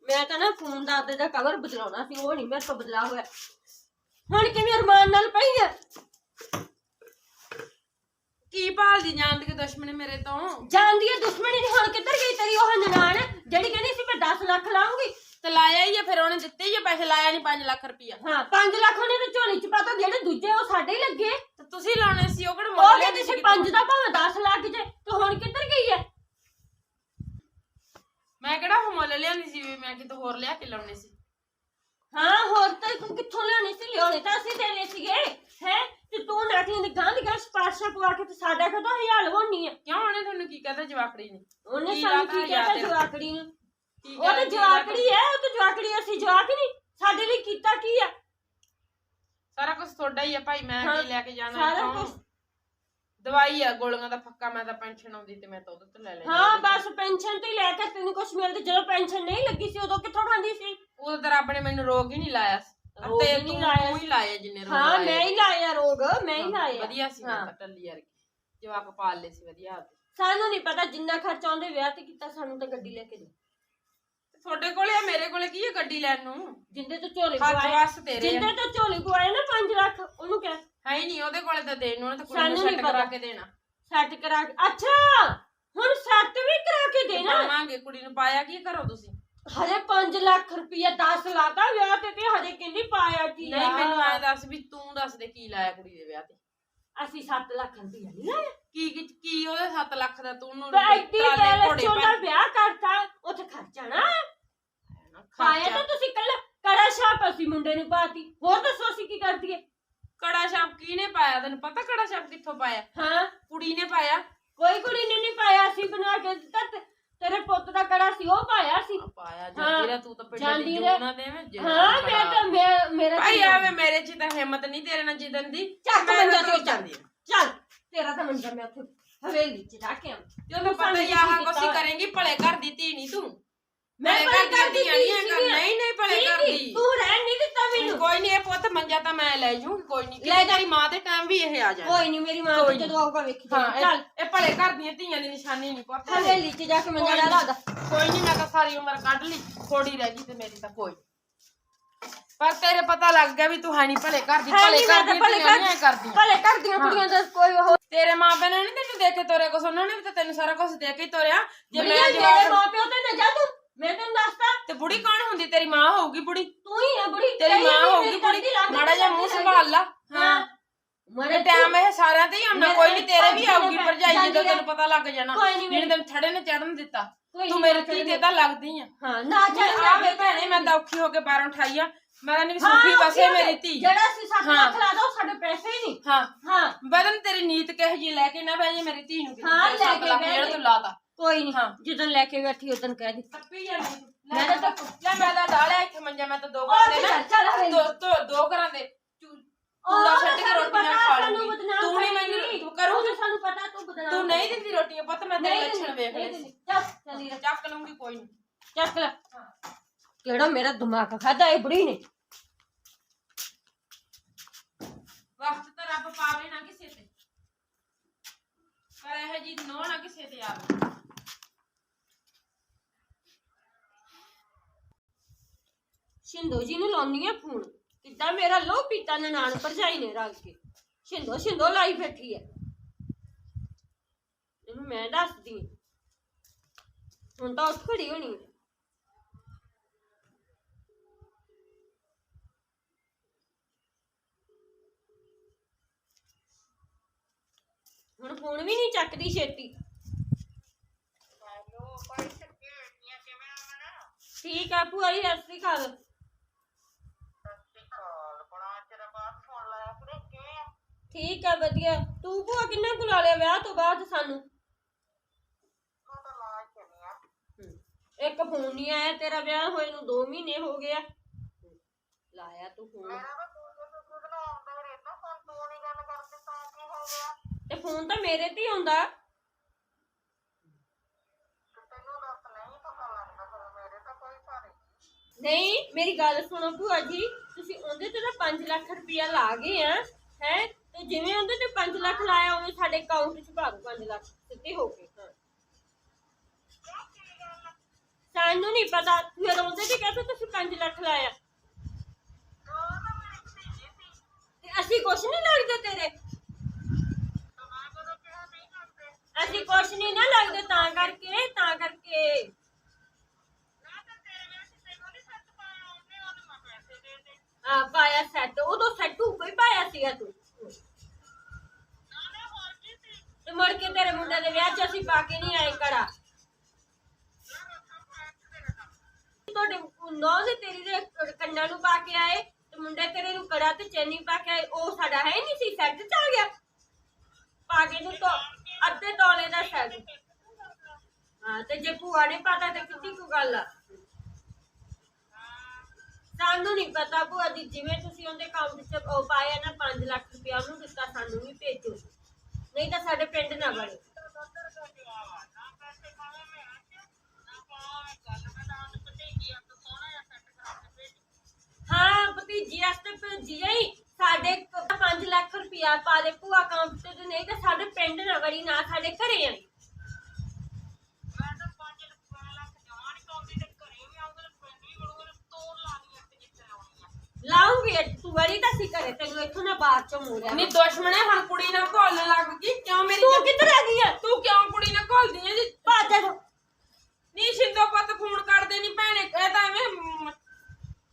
ਮੈਂ ਤਾਂ ਨਾ ਫੋਨ ਦਾ ਆਪਦੇ ਦਾ ਕਵਰ ਬਦਲਾਉਣਾ ਸੀ ਉਹ ਨਹੀਂ ਮੇਰੇ ਤੋਂ ਬਦਲਾ ਹੋਇਆ। ਹੁਣ ਕਿਵੇਂ ਅਰਮਾਨ ਨਾਲ ਪਈ ਆ? ਕੀ ਭਾਲਦੀ ਜਾਂਦੀ ਕਿ ਦੁਸ਼ਮਣ ਮੇਰੇ ਤੋਂ? ਜਾਂਦੀ ਹੈ ਦੁਸ਼ਮਣੀ ਦੀ ਹੁਣ ਕਿੱਧਰ ਗਈ ਤੇਰੀ ਉਹ ਨਨਾਣ? ਜਿਹੜੀ ਕਹਿੰਦੀ ਸੀ ਮੈਂ 10 ਲੱਖ ਲਾਉਂਗੀ ਤੇ ਲਾਇਆ ਹੀ ਆ ਫਿਰ ਉਹਨੇ ਦਿੱਤੇ ਹੀ ਆ ਪੈਸੇ ਲਾਇਆ ਨਹੀਂ 5 ਲੱਖ ਰੁਪਈਆ। ਹਾਂ 5 ਲੱਖ ਉਹਨੇ ਝੋਲੀ ਚ ਪਾਤਾ ਜਿਹੜੇ ਦੂਜੇ ਉਹ ਸਾਡੇ ਹੀ ਲੱਗੇ। ਤੁਸੀਂ ਲਾਉਣੇ ਸੀ ਉਹ ਕਿਹੜਾ ਉਹ ਮੁੱਲ ਕਹਿੰਦੀ ਸੀ 5 ਦਾ ਭਾਵੇਂ 10 ਲੱਖ ਜੇ ਤੇ ਹੁਣ ਕਿੱਧਰ ਗਈ ਹੈ ਮੈਂ ਕਿਹੜਾ ਉਹ ਮੁੱਲ ਲਿਆਂਦੀ ਸੀ ਵੀ ਮੈਂ ਕਿਤੋਂ ਹੋਰ ਲਿਆ ਕੇ ਲਾਉਣੇ ਸੀ। ਹਾਂ ਹੋਰ ਤਾਂ ਤੂੰ ਕਿੱਥੋਂ ਲਿਆਉਣੀ ਸੀ? ਲਿਆਉਣੇ ਤਾਂ ਅਸੀਂ ਦੇਣੇ ਸੀਗੇ ਹੈ? ਤੇ ਤੂੰ ਨਾਟੀਆਂ ਦੀ ਗਾਂ ਦੀ ਗਾਂ ਸਪਾਰਸ਼ਾ ਪਵਾ ਕੇ ਤੇ ਸਾਡਾ ਕਦੋਂ ਹਿਆਲ ਹੋਣੀ ਆ ਕਿਉਂ ਉਹਨੇ ਤੁਹਾਨੂੰ ਕੀ ਕਹਤਾ ਜਵਾਕੜੀ ਨੇ? ਉਹਨੇ ਕੀ ਸਾਨੂੰ ਲਾਤਾ ਕੀ ਯਾਰ ਤੇਰਾ? ਜਵਾਕੜੀ ਨੂੰ? ਕੀ ਉਹ ਤਾਂ ਗੱਲ ਜਵਾਕੜੀ ਹੈ ਉਹ ਤਾਂ ਜਵਾਕੜੀ ਅਸੀਂ ਜਵਾਕ ਨਹੀਂ ਸਾਡੇ ਲਈ ਕੀਤਾ ਕੀ ਆ ਸਾਰਾ ਕੁਝ ਤੁਹਾਡਾ ਹੀ ਆ ਭਾਈ ਮੈਂ ਹਾਂ, ਕੀ ਲੈ ਕੇ ਜਾਣਾ ਸਾਰਾ? ਕੁਛ। ਦਵਾਈ ਆ ਗੋਲੀਆਂ ਦਾ ਫੱਕਾ ਮੈਂ ਤਾਂ ਪੈਨਸ਼ਨ ਆਉਂਦੀ ਤੇ ਮੈਂ ਤਾਂ ਉਹਦੇ ਤੋਂ ਲੈ ਲੈਂਦੀ ਹਾਂ ਬਸ ਪੈਨਸ਼ਨ ਤੋਂ ਹੀ ਲੈ ਕੇ ਤੈਨੂੰ ਕੁਝ ਮਿਲਦਾ ਜਦੋਂ ਪੈਨਸ਼ਨ ਨਹੀਂ ਲੱਗੀ ਸੀ ਉਦੋਂ ਕਿੱਥੋਂ ਖਾਂਦੀ ਸੀ ਉਹ ਤਾਂ ਰੱਬ ਨੇ ਮੈਨੂੰ ਰੋਗ ਹੀ ਨਹੀਂ ਲਾਇਆ ਰੋਗ ਤੇ ਹੀ ਤੂੰ ਨਹੀਂ ਲਾਇਆ ਤੂੰ ਹੀ ਲਾਇਆ ਜਿੰਨੇ ਰੋਗ ਹਾਂ ਲਾਏ। ਮੈਂ ਹੀ ਲਾਇਆ ਰੋਗ ਮੈਂ ਹੀ ਲਾਇਆ ਵਧੀਆ ਸੀ ਮੈਂ ਹਾਂ। ਤਾਂ ਟੱਲੀ ਯਾਰ ਜਵਾਕ ਪਾਲ ਲਏ ਸੀ ਵਧੀਆ ਆਪਦੇ। ਸਾਨੂੰ ਨਹੀਂ ਪਤਾ ਜਿੰਨਾ ਖਰਚਾ ਉਹਦੇ ਵਿਆਹ ਤੇ ਕੀਤਾ ਸਾਨੂੰ ਤਾਂ ਗੱਡੀ ਲੈ ਕੇ ਦੇ ਤੁਹਾਡੇ ਕੋਲੇ ਆ ਮੇਰੇ ਕੋਲੇ ਕੀ ਹੈ ਗੱਡੀ ਲੈਣ ਨੂੰ? ਜਿੰਦੇ ਤੋਂ ਝੋਲੇ ਹੱਥ ਪਵਾਏ। ਵਸ ਤੇਰੇ ਆ। ਜਿੰਦੇ ਤੋਂ ਝੋਲੇ ਪਵਾਏ ਨਾ 5 ਲੱਖ ਉਹਨੂੰ ਕਹਿ। ਹੈ ਹੀ ਨਹੀਂ ਉਹਦੇ ਕੋਲੇ ਤਾਂ ਦੇਣ ਨੂੰ ਉਹਨੇ ਤਾਂ ਕੁੜੀ ਨੂੰ ਸਾਨੂੰ ਨੀ ਸੈੱਟ ਕਰਾ ਪਤਾ। ਕੇ ਦੇਣਾ। ਸੈੱਟ ਕਰਾ ਕੇ ਅੱਛਾ! ਹੁਣ ਸੈੱਟ ਵੀ ਕਰਾ ਕੇ ਦੇਣਾ। ਪਾਵਾਂਗੇ ਕੁੜੀ ਨੂੰ ਪਾਇਆ ਕੀ ਕਰੋ ਤੁਸੀਂ? ਹਜੇ 5 ਲੱਖ ਰੁਪਇਆ 10 ਲਾਤਾ ਵਿਆਹ ਤੇ ਤੇ ਹਜੇ ਕਿੰਨੀ ਪਾਇਆ ਕੀ ਨਹੀਂ ਆ? ਮੈਨੂੰ ਐ ਦੱਸ ਵੀ ਤੂੰ ਦੱਸ ਦੇ ਕੀ ਲਾਇਆ ਕੁੜੀ ਦੇ ਵਿਆਹ ਤੇ। ਅਸੀਂ 7 ਲੱਖ ਰੁਪਇਆ ਨਹੀਂ ਲਾਇਆ। ਕੀ ਕੀ ਉਹਦੇ 7 ਲੱਖ ਦਾ ਤੂੰ ਉਹਨੂੰ ਬੈਠੀ ਟਰਾਲੇ ਪੈਲਸ ਚੋਂ ਦਾ ਵਿਆਹ ਕਰਤਾ ਉੱਥੇ ਖਰਚਾ ਨਾ ਪਾਇਆ ਤਾਂ ਤੁਸੀਂ ਕੱਲਾ ਕੜਾ ਛਾਪ ਅਸੀਂ ਮੁੰਡੇ ਨੂੰ ਪਾਤੀ। ਹੋਰ ਦੱਸੋ ਅਸੀਂ ਕੀ ਕਰਦੀਏ? ਕੜਾ ਛਾਪ ਕਿਹਨੇ ਪਾਇਆ? ਤੈਨੂੰ ਪਤਾ ਕੜਾ ਛਾਪ ਕਿੱਥੋਂ ਪਾਇਆ? ਹਾਂ। ਕੁੜੀ ਨੇ ਪਾਇਆ। ਕੋਈ ਕੁੜੀ ਨੇ ਨਹੀਂ ਪਾਇਆ ਸੀ ਬਣਾ ਕੇ ਦਿੱਤਾ ਤੇ- ਤੇਰੇ ਪੁੱਤ ਦਾ ਕੜਾ ਸੀ ਉਹ ਪਾਇਆ ਸੀ। ਪਾਇਆ ਜਾਂਦੀ ਰ ਤੂੰ ਤਾਂ ਪਿੰਡ ਦੀ। ਜੂਨਾ ਦੇਵੇਂ ਹਾਂ ਮੈਂ ਤਾਂ ਮੇਰਾ ਤਾਂ- ਭਾਈ ਆਵੇ ਮੇਰੇ ਚ ਤਾਂ ਹਿੰਮਤ ਨਹੀਂ ਤੇਰੇ ਨਾਲ ਜਿੱਦਣ ਦੀ। ਚੱਕ ਮੰਜਾ ਤਾਂ ਤੇ ਜਾਂਦੀ ਚੱਲ। ਤੇਰਾ ਤਾਂ ਮੰਜਾ ਮੈਂ ਉੱਥੇ ਹਵੇਲੀ ਚ ਜਾ ਕੇ ਆਵਾਂ ਜਦੋਂ ਪਤਾ ਹੀ ਆਹ ਕੁਛ ਕਰੇਂਗੀ ਭਲੇ ਘਰ ਦੀ ਧੀ ਨਹੀਂ ਤੂੰ। ਮੈਂ ਭਲੇ ਘਰ ਦੀ ਨਹੀਂ। ਨਹੀਂ ਨਹੀਂ ਭਲੇ ਘਰ ਦੀ। ਤੂੰ ਰਹਿਣ ਨਹੀਂ ਦਿੱਤਾ ਮੈਨੂੰ। ਕੋਈ ਨਹੀਂ ਇਹ ਪੁੱਤ ਮੰਜਾ ਤਾਂ ਮੈਂ ਲੈ ਜੂੰਗੀ ਕੋਈ ਨਹੀਂ। ਲੈ ਲੈ ਜਾ। ਤੇਰੀ ਮਾਂ ਦੇ ਟਾਈਮ ਵੀ ਇਹ ਆ ਜਾਣਾ। ਕੋਈ ਨਹੀਂ ਮੇਰੀ ਮਾਂ ਤੇ। ਜਦੋਂ ਆਊਗਾ ਵੇਖੀ ਚੱਲ। ਇਹ ਭਲੇ ਘਰ ਦੀਆਂ ਧੀਆਂ ਦੀ ਨਿਸ਼ਾਨੀ ਨਹੀਂ ਪੁੱਤ। ਹਵੇਲੀ ਚ ਜਾ ਕੇ ਮੰਜਾ ਡਾ ਲਾਦਾ ਕੋਈ ਨਹੀਂ ਮੈਂ ਤਾਂ ਸਾਰੀ ਉਮਰ ਕੱਢ ਲਈ। ਥੋੜੀ ਰਹਿ ਗਈ ਤੇ ਮੇਰੀ ਤਾਂ ਕੋਈ ਪਰ ਤੇਰੇ ਪਤਾ ਲੱਗ ਗਿਆ ਵੀ ਤੂੰ ਹੈ ਨਹੀਂ ਭਲੇ ਘਰ ਦੀ ਹੈ ਭਲੇ ਘਰ ਦੀ ਭਲੇ ਘਰ- ਕਰਦੀ ਭਲੇ ਕਰਦੀਆਂ ਕੁੜੀਆਂ ਦਾ ਕੋਈ ਉਹ ਤੇਰੇ ਮਾਂ ਪਿਓ ਨੇ ਨੀ ਤੈਨੂੰ ਦੇ ਕੇ ਤੋਰਿਆ ਕੁਛ ਉਹਨਾਂ ਨੇ ਵੀ ਤਾਂ ਤੈਨੂੰ ਸਾਰਾ ਕੁਝ ਦੇ ਕੇ ਹੀ ਤੋਰਿਆ। ਜੇ ਮੈਂ ਮੇਰੇ ਜਵਾਬ ਮਾਂ ਪਿਓ ਤੇ ਨਾ ਜਾ ਤੂੰ ਮੈਂ ਤੈਨੂੰ ਦੱਸਦਾ ਤੇ ਬੁੜੀ ਕੌਣ ਹੁੰਦੀ? ਤੇਰੀ ਮਾਂ ਹੋਊਗੀ ਬੁੜੀ। ਤੂੰ ਹੀ ਆ ਬੁੜੀ ਤੇਰੀ ਮਾਂ ਹੋਊਗੀ ਬੁੜੀ। ਮਾੜਾ ਜਿਹਾ ਮੂੰਹ ਸੰਭਾਲ ਲਾ। ਹਾਂ। ਮੇਰੇ ਟਾਈਮ ਇਹ ਸਾਰਿਆਂ ਤੇ ਹੀ ਆਉਣਾ ਕੋਈ ਨਹੀਂ ਤੇਰੇ ਵੀ ਆਊਗੀ ਭਰਜਾਈ ਜਾਂਦੀ। ਤੈਨੂੰ ਪਤਾ ਲੱਗ ਜਾਣਾ। ਜਿਹਨੇ ਤੈਨੂੰ ਥੜੇ ਨੇ ਚੜਨ ਦਿੱਤਾ। ਤੂੰ ਮੇਰੀ ਤੇ ਤਾਂ ਲੱਗਦੀ ਆ। ਹਾਂ ਨਾ ਚੱਲ ਆ ਵੇ ਭੈਣੇ ਮੈਂ ਤਾਂ ਔਖੀ ਹੋ ਕੇ ਬਾਹਰੋਂ ਠਾਈ ਆ। ਮੈਂ ਤਾਂ ਨਹੀਂ ਸੁਖੀ ਬਸੇ ਮੇਰੀ ਧੀ। ਜਿਹੜਾ ਸੀ ਸੱਤ ਹਾਂ। ਲੱਖ ਲਾ ਦੋ ਸਾਡੇ ਪੈਸੇ ਹੀ ਨਹੀਂ। ਹਾਂ। ਹਾਂ। ਬਦਨ ਤੇਰੀ ਨੀਤ ਕਿਹੋ ਜੀ ਲੈ ਕੇ ਨਾ ਬਹਿ ਜੇ ਮੇਰੀ ਧੀ ਨੂੰ ਕਿਤੇ। ਹਾਂ, ਤੇਰੇ ਲੈ ਸੱਤ ਕੇ ਲੱਖ ਬਹਿ ਜਿਹੜਾ। ਤੂੰ ਲਾਤਾ। ਕੋਈ ਨਹੀਂ ਹਾਂ। ਜਦੋਂ ਲੈ ਕੇ ਬੈਠੀ ਉਦੋਂ ਕਹਿ ਦੀ। ਟੱਪੀ ਜਾਂਦੀ ਮੈਂ ਮੈਂ ਤਾਂ- ਤਾਂ ਲੈ ਮੈਂ ਤਾਂ ਡਾਲਿਆ ਇੱਥੇ ਮੰਜਾ ਮੈਂ ਤਾਂ ਦੋ ਉਹ ਘਰਾਂ ਦੇ ਨਾ। ਚੱਲ। ਦੋ ਦੋ ਦੋ ਘਰਾਂ ਦੇ। ਚੂ- ਕੂੜਾ ਉਹ ਛੱਡ ਕੇ ਰੋਟੀਆਂ ਖਾ ਲੂੰਗੀ। ਤੂੰ ਨਹੀਂ। ਮੈਨੂੰ ਤੂੰ ਤਾਂ ਸਾਨੂੰ ਪਤਾ ਤੂੰ ਬਦਨਾਮ ਤੂੰ ਨਹੀਂ ਦਿੰਦੀ ਰੋਟੀਆਂ ਪੁੱਤ ਮੈਂ ਤੇਰੇ ਲੱਛਣ ਵੇਖ ਲਏ। ਸੀ। ਚੱਲ। ਚੱਕ ਲੂੰਗੀ ਕੋਈ ਨਹੀਂ ਚੱਕ ਲੈ। ਕਿਹੜਾ ਮੇਰਾ ਦਿਮਾਗ ਖਾਦਾ ਇਹ ਬੁੜੀ ਨੇ? ਵਕਤ ਤਾਂ ਰੱਬ ਪਾਵੇ ਨਾ ਕਿਸੇ ਤੇ। ਪਰ ਇਹ ਜੀ ਨੋ ਨਾ ਕਿਸੇ ਤੇ ਆਵੇ। ਸ਼ਿੰਦੋ ਜੀ ਨੂੰ ਲਾਉਣੀ ਆ ਫੋਨ। ਕਿੱਦਾਂ ਮੇਰਾ ਲੋ ਪੀਤਾ ਨਨਾਣ ਭਰਜਾਈ ਨੇ ਰਲ ਕੇ। ਸ਼ਿੰਦੋ ਸ਼ਿੰਦੋ ਲਾਈ ਬੈਠੀ ਹੈ ਇਹਨੂੰ ਮੈਂ ਦੱਸਦੀ। ਹੁਣ ਤਾਂ ਉੱਠ ਖੜੀ ਹੋਣੀ ਹੈ। ਹੁਣ ਫੋਨ ਵੀ ਨਹੀਂ ਚੱਕਦੀ ਛੇਤੀ। ਠੀਕ ਆ ਭੂਆ ਜੀ ਸਤਿ ਸ਼੍ਰੀ ਅਕਾਲ। ਠੀਕ ਆ ਵਧੀਆ। ਤੂੰ ਭੂਆ ਕਿੰਨਾ ਬੁਲਾ ਲਿਆ ਵਿਆਹ ਤੋਂ ਬਾਅਦ ਸਾਨੂੰ? ਇੱਕ ਫੋਨ ਨਹੀਂ ਆਇਆ ਤੇਰਾ ਵਿਆਹ ਹੋਏ ਨੂੰ 2 ਮਹੀਨੇ ਹੋ ਗਏ ਆ। ਲਾਇਆ ਤੂੰ ਫੋਨ। ਮੇਰਾ ਤਾਂ ਤੂੰ ਜੇ ਤੂੰ ਨਾ ਆਉਂਦਾ ਰਹਿੰਦਾ ਤਾਂ ਤੂੰ ਨਹੀਂ ਗੱਲ ਕਰਦੇ ਤਾਂ ਕੀ ਹੋ ਗਿਆ? ਤੇ ਫੋਨ ਤਾਂ ਮੇਰੇ ਤੇ ਹੀ ਤੈਨੂੰ ਦੱਸ ਨਹੀਂ ਪਤਾ ਲੱਗਦਾ ਫਿਰ ਮੇਰੇ ਤਾਂ ਕੋਈ ਸਾਰੇ ਨਹੀਂ। ਮੇਰੀ ਗੱਲ ਸੁਣੋ ਭੂਆ ਜੀ ਤੁਸੀਂ ਉਹਦੇ ਤੇ ਤਾਂ 5 ਲੱਖ ਰੁਪਇਆ ਲਾ ਗਏ ਆ ਹੈ? ਤੇ ਜਿਵੇਂ ਉਹਦੇ ਤੇ 5 ਲੱਖ ਲਾਇਆ ਉਵੇਂ ਸਾਡੇ ਅਕਾਊਂਟ 'ਚ ਦੋ 5 ਲੱਖ ਸਿੱਧੇ ਹੋ ਗਏ। ਹਾਂ। ਸਾਨੂੰ ਨਹੀਂ ਪਤਾ ਫਿਰ ਉਹਦੇ ਤੇ ਕਹਿੰਦੇ ਤੁਸੀਂ 5 ਲੱਖ ਲਾਇਆ? ਤੇ ਅਸੀਂ ਕੁਛ ਨਹੀਂ ਲੱਗਦੇ ਤੇਰੇ। ਅਸੀਂ ਕੁਛ ਨਹੀਂ ਨਾ ਲੱਗਦੇ, ਤਾਂ ਕਰਕੇ ਤਾਂ ਕਰਕੇ। ਆ, ਪਾਇਆ ਸੈੱਟ ਉਦੋਂ ਸੈੱਟੂ ਕੋਈ ਪਾਇਆ ਸੀਗਾ ਤੂੰ। ਤੇ ਮੁੜ ਕੇ ਤੇਰੇ ਮੁੰਡੇ ਦੇ ਵਿਆਹ 'ਚ ਅਸੀਂ ਪਾ ਕੇ ਨਹੀਂ ਆਏ ਕੜਾ ਤੁਹਾਡੇ ਨੌ ਦੇ ਤੇਰੀ ਦੇ ਕੰਨਾਂ ਨੂੰ ਪਾ ਕੇ ਆਏ, ਤੇ ਮੁੰਡੇ ਤੇਰੇ ਨੂੰ ਕੜਾ ਤੇ ਚੈਨੀ ਪਾ ਕੇ ਆਏ, ਉਹ ਸਾਡਾ ਹੈ ਨਹੀਂ ਸੀ ਸੈੱਟ 'ਚ ਆ ਗਿਆ ਪਾ ਕੇ ਨੂੰ ਤਾਂ ਅੱਧੇ ਤੋਲੇ ਦਾ ਸੈੱਟ ਹਾਂ ਤੇ ਜੇ ਭੂਆ ਨੇ ਪਤਾ ਤੇ ਕਿੱਡੀ ਕੁ ਗੱਲ ਆ। ਸਾਨੂੰ ਨਹੀਂ ਪਤਾ ਭੂਆ ਦੀ ਜਿਵੇਂ ਤੁਸੀਂ ਉਹਦੇ ਅਕਾਊਂਟ 'ਚ ਉਹ ਪਾਇਆ ਨਾ 5 ਲੱਖ ਰੁਪਇਆ ਉਹਨੂੰ ਦਿੱਤਾ, ਸਾਨੂੰ ਵੀ ਭੇਜੋ। ਨਹੀਂ ਤਾਂ ਸਾਡੇ ਪਿੰਡ ਨਾ ਬਣੇ। ਹਾਂ, ਭਤੀਜੀ ਵਾਸਤੇ ਭੇਜੀ ਆਈ ਸਾਡੇ 5 ਲੱਖ ਰੁਪਇਆ ਪਾ ਦੇ, ਭੂਆ ਅਕਾਊਂਟ ਤੇ ਨਹੀਂ ਤਾਂ ਸਾਡੇ ਪਿੰਡ ਨਾ ਬੜੀ ਨਾ ਸਾਡੇ ਘਰੇ ਆਈ। ਲਾਉਂਗੀ, ਤੂੰ ਵੜੀ ਤਾਂ ਸੀ ਘਰੇ, ਤੈਨੂੰ ਇੱਥੋਂ ਨਾ ਬਾਹਰ ਚੋਂ ਮੋੜਿਆ ਨਹੀਂ ਦੁਸ਼ਮਣੇ, ਹੁਣ ਕੁੜੀ ਨਾਲ ਘੋਲਣ ਲੱਗ ਗਈ ਕਿਉਂ ਮੇਰੀ ਤੂੰ ਕਿੱਧਰ ਆ ਗਈ ਆ ਤੂੰ ਕਿਉਂ ਕੁੜੀ ਨਾਲ ਘੋਲਦੀ ਹੈ ਜੀ ਭੱਜ ਜਾ ਨੀ ਸ਼ਿੰਦੋ ਪੁੱਤ ਫੋਨ ਕਰਦੇ ਨਹੀਂ ਭੈਣੇ ਇਹ ਤਾਂ ਐਵੇਂ ਮ,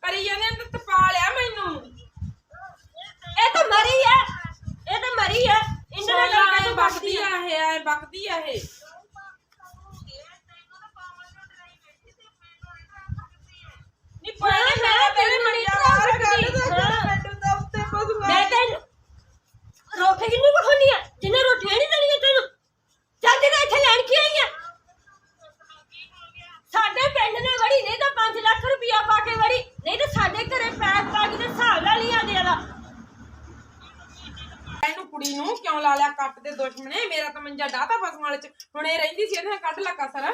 ਕਰੀ ਜਾਂਦੇ ਨੇ ਤੇ ਪਾ ਲਿਆ ਮੈਨੂੰ ਇਹ ਤਾਂ ਮਰੀ ਆ ਇਹ ਤਾਂ ਮਰੀ ਆ ਇਹਨਾਂ ਨਾਲ ਸੋਨਾ ਕਰਕੇ ਇਹ ਤੂੰ ਬਕਦੀ ਬਖਦੀ ਆ ਆ ਇਹ ਐ ਬਕਦੀ ਆ ਇਹ ਨੀ ਹਾਂ, ਭੈਣੇ ਮੈਂ ਮੈਂ ਤੇਰੇ ਤੈਨੂੰ ਮੰਜਾ ਨਹੀਂ ਬਾਹਰ ਕੱਢ ਰੱਖਦੀ। ਦੇ ਹਾਂ। ਮੈਨੂੰ ਤਾਂ ਉੱਤੇ ਪਸੂਗਾ ਮੈਂ ਤੈਨੂੰ ਰੋਟੀ ਕਿੰਨੂੰ ਬਖਾਉਣੀ ਆ ਜਿੰਨੇ ਰੋਟੀਆਂ ਨਹੀਂ ਦੇਣੀਆਂ ਤੈਨੂੰ ਜਲਦੀ ਨਾਲ ਇੱਥੇ ਲੈਣ ਕੀ ਆਈ ਆ ਸਾਡੇ ਪਿੰਡ ਨੇ ਵੜੀ ਨਹੀਂ ਤਾਂ 5 ਲੱਖ ਰੁਪਇਆ ਪਾ ਕੇ ਵੜੀ ਨਹੀਂ ਤਾਂ ਸਾਡੇ ਘਰੇ ਪੈਸ ਪਾ ਕੇ ਤੇ ਹਿਸਾਬ ਨਾਲ ਲਿਆ ਦੇ ਦਾ ਇਹਨੂੰ ਕੁੜੀ ਨੂੰ ਕਿਉਂ ਲਾ ਲਿਆ ਕੱਟ ਦੇ ਦੁਸ਼ਮਣੇ ਮੇਰਾ ਤਾਂ ਮੰਜਾ ਡਾਤਾ ਫਸਣ ਵਾਲੇ ਚ। ਹੁਣ ਇਹ ਰਹਿੰਦੀ ਸੀ ਇਹਦੇ ਨਾਲ ਕੱਢ ਲੱਗਾ ਸਰ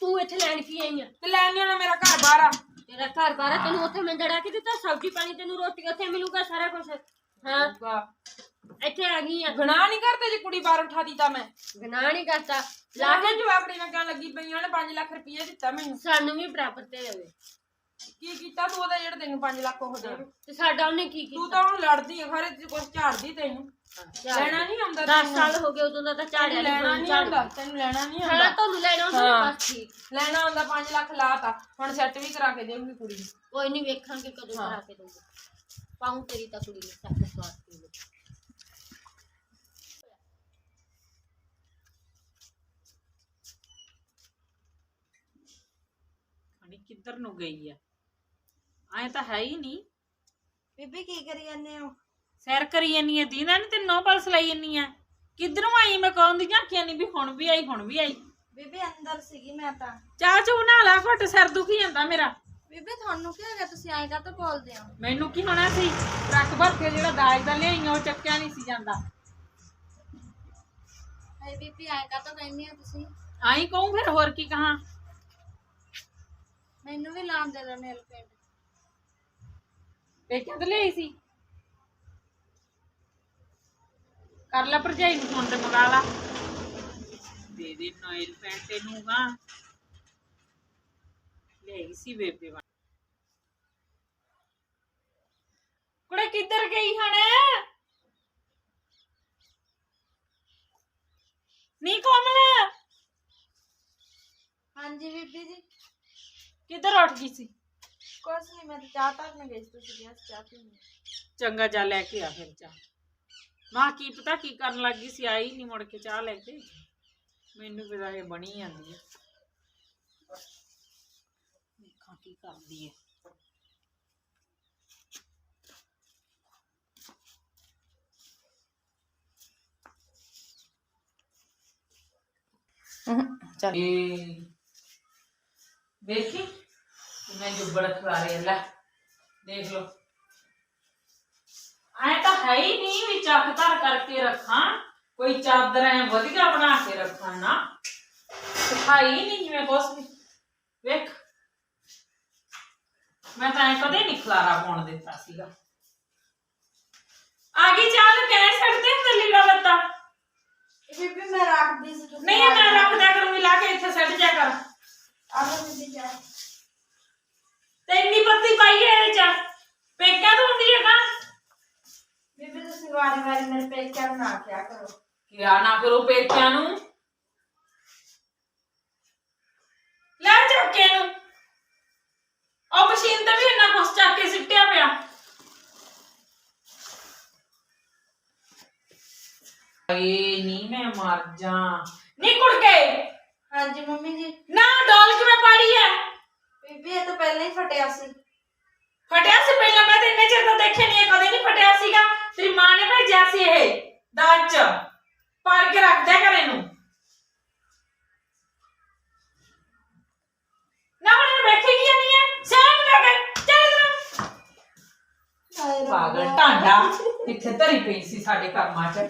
ਤੂੰ ਇੱਥੇ ਲੈਣ ਕੀ ਆਈ ਆ? ਤੇ ਲੈਣ ਨਹੀਂ ਆਉਣਾ ਮੇਰਾ ਘਰ ਬਾਹਰ ਆ। ਤੇਰਾ ਘਰ ਬਾਰਾ ਤੈਨੂੰ ਉੱਥੇ ਮੈਂ ਜੜਾ ਕੇ ਦਿੱਤਾ ਸਬਜ਼ੀ ਪਾਣੀ ਤੈਨੂੰ ਰੋਟੀ ਉੱਥੇ ਮਿਲੂਗਾ ਸਾਰਾ ਕੁਝ ਹਾਂ। ਇੱਥੇ ਆ ਗਈ ਆ। ਗੁਨਾਹ ਨਹੀਂ ਕਰਦੇ ਜੇ ਕੁੜੀ ਬਾਹਰ ਉਠਾਦੀ ਤਾਂ ਮੈਂ। ਗਨਾਹ ਨਹੀਂ ਕਰਤਾ ਲਾ ਲਾਹੇ ਜਵਾਬੜੀ ਨਾਲ ਕਹਿਣ ਲੱਗੀ ਪਈ ਉਹਨੇ 5 ਲੱਖ ਰੁਪਏ ਦਿੱਤਾ ਮੈਨੂੰ। ਸਾਨੂੰ ਵੀ ਬਰਾਬਰ ਤੇ ਦੇਵੇ ਕੀ ਕੀਤਾ ਤੂੰ ਉਹਦਾ ਜਿਹੜਾ ਤੈਨੂੰ 5 ਲੱਖ ਉਹ ਦੇ। ਤੇ ਸਾਡਾ ਉਹਨੇ ਕੀ ਤੂੰ ਕੀਤਾ? ਤਾਂ ਹੁਣ ਲੜਦੀ ਆ ਖਰੇ ਤੇ ਕੁਝ ਝਾੜਦੀ ਤੈਨੂੰ। ਲੈਣਾ ਨਹੀਂ ਆਉਂਦਾ 10 ਸਾਲ ਹੋ ਗਏ ਉਦੋਂ ਦਾ ਤਾਂ ਝਾੜਿਆ ਤੈਨੂੰ ਲੈਣਾ ਨਹੀਂ ਆਉਂਦਾ ਤੈਨੂੰ ਲੈਣਾ ਨਹੀਂ ਆਉਂਦਾ ਹਾਂ ਤੁਹਾਨੂੰ ਲੈਣਾ ਹੁੰਦਾ ਹਾਂ। ਬਸ ਠੀਕ ਲੈਣਾ ਆਉਂਦਾ 5 ਲੱਖ ਲਾਤਾ ਹੁਣ ਸੈੱਟ ਵੀ ਕਰਾ ਕੇ ਦੇਊਗੀ ਕੁੜੀ ਨੂੰ ਕੋਈ ਨਹੀਂ ਵੇਖਾਂਗੇ ਕਦੋਂ ਹਾਂ। ਕਰਾ ਕੇ ਦਊਗਾ ਪਾਉਂ ਤੇਰੀ ਤਾਂ ਕੁੜੀ ਨੇ ਸੱਤ ਸਵਾਰ ਕੇ ਅਣੀ ਕਿੱਧਰ ਨੂੰ ਗਈ ਆ ਐ ਤਾਂ ਹੈ ਹੀ ਨਹੀਂ ਬੀਬੀ ਕੀ ਕਰੀ ਜਾਂਦੇ ਹੋ ਸੈਰ ਕਰੀ ਜਾਨੀ ਆ ਦੀਨਾ ਨੇ ਤੇ ਨੌ ਪਲਸ ਲਈ ਜਾਨੀ ਆ? ਕਿੱਧਰੋਂ ਆਈ ਮੈਂ ਕੌਣ ਦੀ ਝਾਕੀਆਂ ਨਹੀਂ ਵੀ ਹੁਣ ਵੀ ਆਈ ਹੁਣ ਵੀ ਆਈ। ਬੀਬੀ ਅੰਦਰ ਸੀਗੀ ਮੈਂ ਤਾਂ। ਚਾਹ ਚੂ ਬਣਾ ਲੈ ਘੁੱਟ ਸਿਰ ਦੁਖੀ ਜਾਂਦਾ ਮੇਰਾ। ਬੀਬੀ ਤੁਹਾਨੂੰ ਕੀ ਹੋ ਗਿਆ? ਤੁਸੀਂ ਐਂ ਕਾਹਤੋਂ ਬੋਲਦੇ ਹੋ? ਮੈਨੂੰ ਕੀ ਹੋਣਾ ਸੀ? ਟਰੱਕ ਭਰ ਕੇ ਜਿਹੜਾ ਦਾਜ ਦਾ ਲਿਆਈਆਂ ਉਹ ਚੱਕਿਆ ਨਹੀਂ ਸੀ ਜਾਂਦਾ। ਹਾਏ ਬੀਬੀ ਐਂ ਕਾਹਤੋਂ ਕਹਿੰਦੀ ਹੋ ਤੁਸੀਂ? ਆਈ ਕਹੂੰ ਫਿਰ ਹੋਰ ਕੀ ਕਹਾਂ? ਮੈਨੂੰ ਵੀ ਲਾਉਣ ਦੇ ਦੋ ਨੇਲ ਪੇਂਟ। ਤੇ ਲਈ ਸੀ? ਕਰ ਲੈ ਭਰਜਾਈ ਨੂੰ ਫੋਨ ਤੇ ਮੰਗਾ ਲਾ। ਦੇ ਦੇ ਨੋਇਲ ਪੈਂਟ ਤੈਨੂੰ ਗਾ। ਲਈ ਸੀ ਬੇਬੇ ਵਾ ਕੁੜੇ ਕਿੱਧਰ ਗਈ ਹਣ? ਨੀ ਕੋਮਲ? ਹਾਂਜੀ ਬੀਬੀ ਜੀ। ਕਿੱਧਰ ਉੱਠ ਗਈ ਸੀ? ਕੁਛ ਨਹੀਂ ਮੈਂ ਤਾਂ ਚਾਹ ਧਰਨ ਗਈ ਸੀ ਤੁਸੀਂ ਗਿਆ ਸੀ ਚਾਹ ਪੀਣ ਚੰਗਾ ਜਾ ਲੈ ਕੇ ਆ ਫਿਰ ਚਾਹ। ਮਾਂ ਕੀ ਪਤਾ ਕੀ ਕਰਨ ਲੱਗੀ ਸੀ ਆਈ ਨਹੀਂ ਮੁੜ ਕੇ ਚਾਹ ਲੈ ਕੇ। ਮੈਨੂੰ ਪਤਾ ਇਹ ਬਣੀ ਜਾਂਦੀ ਹੈ ਦੇਖਾਂ ਕੀ ਕਰਦੀ ਹੈ ਚੱਲ। ਇਹ ਦੇਖੀ ਮੈਂ ਜੁੱਬੜ ਖਵਾਰੇ ਲੈ ਦੇਖ ਲਓ। ਐ ਤਾਂ ਹੈ ਹੀ ਨਹੀਂ ਵੀ ਚੱਕ ਧਰ ਕਰਕੇ ਰੱਖਾਂ ਕੋਈ ਚਾਦਰ ਐ ਵਧੀਆ ਬਣਾ ਕੇ ਰੱਖਾਂ ਨਾ। ਸਫ਼ਾਈ ਨਹੀਂ ਜਿਵੇਂ ਕੁਛ ਵੀ। ਵੇਖ। ਮੈਂ ਤਾਂ ਐ ਕਦੇ ਨਹੀਂ ਖਲਾਰਾ ਪਾਉਣ ਦਿੱਤਾ ਸੀਗਾ। ਆ ਗਈ ਚਾਹ ਕਹਿ ਸਕਦੇ ਹੁੰਦੇ ਲੀੜਾ ਬੱਤਾ ਬੀਬੀ ਮੈਂ ਰੱਖਦੀ ਸੀ ਤੁਸੀਂ ਨਹੀਂ ਮੈਂ ਰੱਖ ਦਿਆ ਕਰੂੰਗੀ ਲਾ ਕੇ ਇੱਥੇ ਸੱਟ ਜਾ ਕਰ। ਆਲੋ ਬੀਬੀ ਚਾਹ। ਤੇ ਇੰਨੀ ਪੱਤੀ ਪਾਈ ਹੈ ਇਹਦੇ ਚ ਪੇਕਾ ਤੋਂ ਹੁੰਦੀ ਹੈਗਾ ਬੀਬੀ ਤੁਸੀਂ ਵਾਰੀ ਵਾਰੀ ਮੇਰੇ ਪੇਕਿਆਂ ਨੂੰ ਨਾ ਕਿਹਾ ਕਰੋ। ਕਿਆ ਨਾ ਕਰੋ ਪੇਕਿਆਂ ਨੂੰ। ਲੈ ਚੱਕੇ ਨੂੰ। ਉਹ ਮਸ਼ੀਨ ਤੇ ਵੀ ਇੰਨਾ ਕੁਛ ਚੱਕ ਕੇ ਸਿੱਟਿਆ ਪਿਆ। ਏ ਨੀ ਮੈਂ ਮਰ ਜਾ ਨਿਕਲ ਗਏ ਹਾਂਜੀ ਮੰਮੀ ਜੀ। ਨਾ ਡੋਲ ਕਿਵੇਂ ਪਾੜੀ ਹੈ ਬੀਬੀ ਇਹ ਤਾਂ ਪਹਿਲਾਂ ਹੀ ਫਟਿਆ ਸੀ। ਫਟਿਆ ਸੀ ਪਹਿਲਾਂ ਮੈਂ ਤੇ ਇੰਨੇ ਚਿਰ ਤੋਂ ਦੇਖਿਆ ਨਹੀਂ ਇਹ ਕਦੇ ਨਹੀਂ ਫਟਿਆ ਸੀਗਾ। ਤੇਰੀ ਮਾਂ ਨੇ ਭੇਜਿਆ ਸੀ ਇਹ ਦਾਜ ਚ। ਕੇ ਰੱਖ ਦਿਆ ਕਰ ਇਹਨੂੰ। ਨਾ ਹੁਣ ਇਹਨੂੰ ਬੈਠੀ ਕੀ ਨਹੀਂ ਹੈ? ਸਹਿਮ ਲੈ ਕੇ ਚੱਲ ਇੱਧਰੋਂ। ਪਾਗਲ ਟਾਂਡਾ ਇੱਥੇ ਧਰੀ ਪਈ ਸੀ ਸਾਡੇ ਕਰਮਾਂ ਚ।